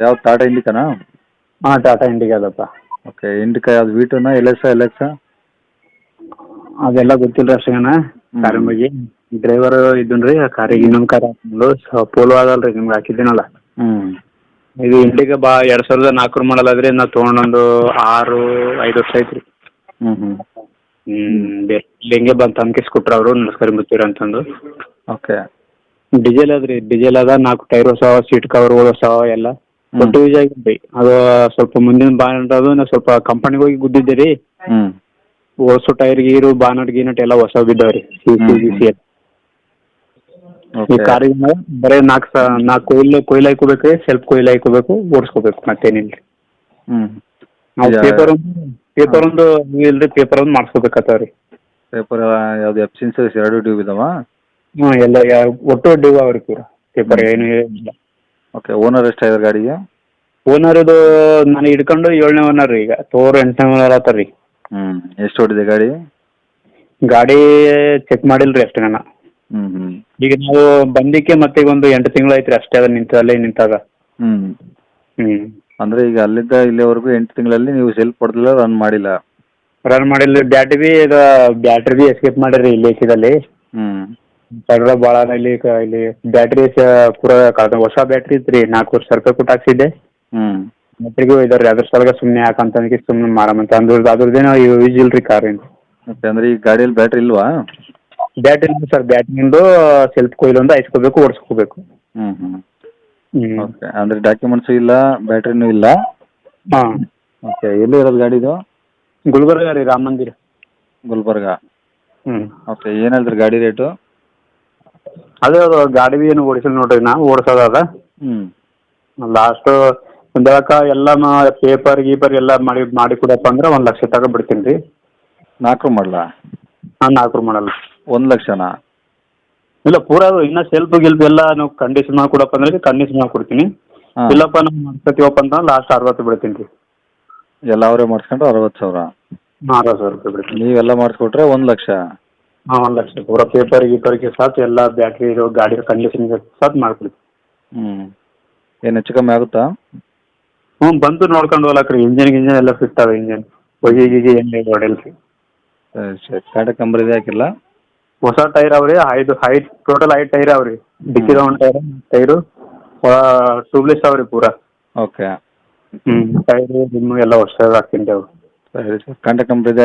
ಯಾವ ಟಾಟಾ ಇಂಡಿಕಾನಾ ಹಾಂ ಟಾಟಾ ಇಂಡಿಕಾದಪ್ಪ ಓಕೆ ಇಂಡಿಕಾ ಅದು ವೀಟುನಾ ಎಲ್ ಎಸ್ ಎಲ್ ಎಕ್ಸ ಅದೆಲ್ಲ ಗೊತ್ತಿಲ್ಲ ಅಷ್ಟೇನ. ಕಾರಿನ ಬಗ್ಗೆ. ಡ್ರೈವರ್ ಇದನ್ ರೀ ಆ ಕಾರಿಗೆ ಇನ್ನೊಂದು ಕಾರ್ ಹಾಕೊಂಡು ಪೋಲೋ ಆಗಲ್ರಿ ರೀ ನಿಮ್ಗೆ ಹಾಕಿದ್ದೀನಲ್ಲ. ಹ್ಮ್. ಇದು ಇಂಡಿಕಾ ಬಾ ಎರಡ್ ಸಾವಿರದ ನಾಲ್ಕರ ಮಾಡಲ್ ಆದ್ರೆ ನಾ ತಗೊಂಡೊಂದು ಆರು ಐದು ವರ್ಷ ಐತ್ರಿ. ಹ್ಮ್ ಹ್ಮ್. ಹ್ಞೂ ಬೇರೆ ಇಲ್ಲಿ ಹಿಂಗೆ ಬಂದು ತಮ್ಕಿಸ್ ಕೊಟ್ರು ಅವರು ನಮಸ್ಕಾರ ಮುತ್ತೀರ ಅಂತಂದು. ಓಕೆ. ಡಿಸೇಲ್ ಅದ ರೀ ಡಿಸೇಲ್ ಅದ ನಾಲ್ಕು ಟೈರ್ ಹೊಸಾವ ಸೀಟ್ ಕವರ್ಗಳು ಹೊಸಾವ ಎಲ್ಲ. ಒಟ್ಟು ಯೂಸ್ ಆಗಿದ್ರಿ. ಅದು ಸ್ವಲ್ಪ ಮುಂದಿನ ಬಾನಟ್ ಅದು ನಾ ಸ್ವಲ್ಪ ಕಂಪನಿಗೆ ಹೋಗಿ ಗುದ್ದಿದ್ದೆ ರೀ ಹೊಸ ಟೈರ್ ಗೀರು ಬಾನಟ್ ಗೀನಟ್ ಎಲ್ಲ ಹೊಸ ಬಿದ್ದಾವೆ ರೀ ಸಿ ಸಿ ಬಿ ಸಿ ಈ ಕಾರಿನ ಕಾರಿಗೆ ಬರೀ ನಾಲ್ಕು ಸ ನಾಲ್ಕು ಕೊಯ್ಲು ಕೊಯ್ಲು ಹಾಕೋಬೇಕು ರೀ ಸೆಲ್ಫ್ ಕೊಯ್ಲು ಹಾಕೋಬೇಕು ಓಡಿಸ್ಕೋಬೇಕು ಮತ್ತೇನಿಲ್ಲ ರೀ ಹ್ಞೂ ನಾವು ಪೇಪರ್ ಪೇಪರ್ ಒಂದು ನೀವು ರೀ ಪೇಪರ್ ಒಂದು ಮಾಡಿಸ್ಕೋಬೇಕಾಗ್ತಾವ ರೀ ಪೇಪರ್ ಯಾವ್ದು ಎಫ್ ಇನ್ಸೂರೆನ್ಸ್ ಎರಡು ಡ್ಯೂ ಇದಾವ? ಹ್ಞೂ ಎಲ್ಲ ಒಟ್ಟು ಡ್ಯೂ ಅವ ರೀ ಪೂರ. ಪೇಪರ್ ಏನು ಇಲ್ಲ. ಓಕೆ ಓನರ್ ಎಷ್ಟಾಗಿದೆ ಗಾಡಿಗೆ? ಓನರ್ ಇದು ನಾನು ಹಿಡ್ಕೊಂಡು ಏಳನೇ ಓನರ್ ರೀ ಈಗ. ತೋರ್ ಎಂಟನೇ ಓನರ್ ಆತಾರ ರೀ. ಹ್ಞೂ ಎಷ್ಟು ಹೊಡಿದೆ ಗಾಡಿ? ಗಾಡಿ ಚೆಕ್ ಮಾಡಿಲ್ರಿ ಅಷ್ಟೇ ನಾನು. ಹ್ಞೂ ಹ್ಞೂ ಈಗ ನಾವು ಬಂದಿಕ್ಕೆ ಮತ್ತೆ ಈಗ ಒಂದು ಎಂಟು ತಿಂಗಳು ಐತ್ರಿ ಅಷ್ಟೇ ಅದ ನಿಂತ ಅಲ್ಲೇ ನಿಂತಾಗ. ಹ್ಞೂ ಹ್ಞೂ ಅಂದರೆ ಈಗ ಅಲ್ಲಿಂದ ಇಲ್ಲಿವರೆಗೂ ಎಂಟು ತಿಂಗಳಲ್ಲಿ ನೀವು ಸೆಲ್ಫ್ ಹೊಡೆದಿಲ್ಲ ರನ್ ಮಾಡಿಲ್ಲ. ರನ್ ಮಾಡಿಲ್ಲ. ಬ್ಯಾಟ್ರಿ ಬಿ ಇದು ಬ್ಯಾಟ್ರಿ ಬಿ ಎಸ್ಕೇಪ್ ಮಾಡಿರಿ ಇಲ್ಲಿ ಏಷ್ಯಾದಲ್ಲಿ. ಹ್ಞೂ ಕಡ್ರ ಭಾಳ ಇಲ್ಲಿ ಕ- ಇಲ್ಲಿ ಬ್ಯಾಟ್ರಿ ಪೂರ ಕಳೆದ. ಹೊಸ ಬ್ಯಾಟ್ರಿ ಇತ್ತು ರೀ ನಾಲ್ಕು ವರ್ಷ ಸರ್ಕಲ್ ಕೊಟ್ಟು ಹಾಕ್ಸಿದ್ದೆ. ಹ್ಮ್. ಬ್ಯಾಟ್ರಿಗೂ ಇದಾರೆ ಅದ್ರ ಸಲಗ ಸುಮ್ನೆ ಯಾಕಂತ ಸುಮ್ನೆ ಮಾರಮಂತ ಅಂದ್ರ ಅದ್ರದ್ದೇನೋ ಯೂಸ್ ಇಲ್ಲ ರೀ ಕಾರ್ ಓಕೆ ಅಂದರೆ ಈ ಗಾಡಿಯಲ್ಲಿ ಬ್ಯಾಟ್ರಿ ಇಲ್ವಾ? ಬ್ಯಾಟ್ರಿ ಇಲ್ಲ ಸರ್ ಬ್ಯಾಟ್ರಿಯಿಂದ ಸೆಲ್ಫ್ ಕೊಯ್ಲೊಂದು ಐಸ್ಕೋಬೇಕು ಓಡಿಸ್ಕೋಬೇಕು. ಹ್ಮ್ ಹ್ಞೂ ಹ್ಞೂ ಓಕೆ ಅಂದರೆ ಡಾಕ್ಯುಮೆಂಟ್ಸು ಇಲ್ಲ ಬ್ಯಾಟ್ರಿನೂ ಇಲ್ಲ? ಹಾಂ. ಓಕೆ ಎಲ್ಲಿ ಇರೋದು ಗಾಡಿದು ಗುಲ್ಬರ್ಗ ರೀ ರಾಮ ಮಂದಿರ. ಗುಲ್ಬರ್ಗ? ಹ್ಞೂ ಓಕೆ ಏನು ಹೇಳ್ತೀರಿ ಗಾಡಿ ರೇಟು? ಅದೇ ಅದು ಗಾಡಿ ಬಿ ಏನು ಓಡಿಸಿಲ್ಲ ನೋಡ್ರಿ ನಾ ಅದ. ಹ್ಞೂ ಲಾಸ್ಟ್ ಒಂದು ಹೇಳಕ ಎಲ್ಲ ಪೇಪರ್ ಗೀಪರ್ ಎಲ್ಲ ಮಾಡಿ ಮಾಡಿ ಕೊಡಪ್ಪ ಅಂದ್ರೆ ಒಂದು ಲಕ್ಷ ತಗೋ ಬಿಡ್ತೀನಿ ರೀ. ನಾಲ್ಕು ಮಾಡಲ? ಹಾಂ ನಾಲ್ಕು ಮಾಡಲ್ಲ. ಒಂದು ಲಕ್ಷನಾ? ಇಲ್ಲ ಪೂರಾ ಇನ್ನ ಸೆಲ್ಫ್ ಗಿಲ್ಪ್ ಎಲ್ಲ ನಾವು ಕಂಡೀಷನ್ ಮಾಡಿ ಕೊಡಪ್ಪ ಅಂದ್ರೆ ಕಂಡೀಷನ್ ಮಾಡಿ ಕೊಡ್ತೀನಿ ಹಾಂ. ಇಲ್ಲಪ್ಪ ನಾವು ಮಾಡ್ಕೊತೀವಪ್ಪ ಅಂತ ಲಾಸ್ಟ್ ಅರವತ್ತು ಬಿಡ್ತೀನಿ ರೀ. ಎಲ್ಲ ಅವರೇ ಮಾಡಿಸ್ಕೊಂಡ್ರೆ ಅರವತ್ತು ಸಾವಿರ? ಅರವತ್ತು ಸಾವಿರ ರೂಪಾಯಿ ಬಿಡ್ತೀನಿ. ನೀವೆಲ್ಲ ಮಾಡಿಸ್ಕೊಟ್ರೆ ಒಂದು ಲಕ್ಷ? ಹಾಂ ಒಂದು ಲಕ್ಷ. ಪೂರ ಪೇಪರ್ ಗೀಪರ್ಗೆ ಸಾತ್ ಎಲ್ಲ ಬ್ಯಾಟ್ರಿ ಇರೋ ಗಾಡಿ ಕಂಡೀಷನ್ ಸಾತ್ ಮಾಡ್ಕೊಡ್ತೀನಿ. ಹ್ಞೂ ಏನು ಹೆಚ್ಚು ಕಮ್ಮಿ ಆಗುತ್ತಾ? ಹ್ಞೂ ಬಂದು ನೋಡ್ಕೊಂಡು ಹೋಗ್ಲಾಕ್ರಿ ಇಂಜಿನ್ ಗಿಂಜಿನ್ ಎಲ್ಲ ಫಿಟ್ ಅವ ಇಂಜಿನ್ ಹೊಗೆ ಗಿಗೆ ಏನು ಹೊಡೆಯಲ್ಲ ರೀ ಸರಿ ಸರಿ. ಕಾಂಟ್ಯಾಕ್ಟ್ ನಂಬರ್ ಇದೆ ಹಾಕಿಲ್ಲ? ಹೊಸ ಟೈರ್ ಅವ್ರಿ ಐದು ಐದು ಟೋಟಲ್ ಐದು ಟೈರ್ ಅವ್ರಿ. ಡಿಕ್ಕಿದ ಒಂದು ಟೈರ್ ಟೈರು ಟ್ಯೂಬ್ಲೆಸ್ ಅವ್ರಿ ಪೂರ. ಓಕೆ ಹ್ಞೂ ಟೈರು ರಿಮ್ಮು ಎಲ್ಲ ಹೊಸ ಹಾಕ್ತೀನಿ ಸರಿ ಸರ್ ಕಾಂಟ್ಯಾಕ್ಟ್ ನಂಬರ್ ಇದೆ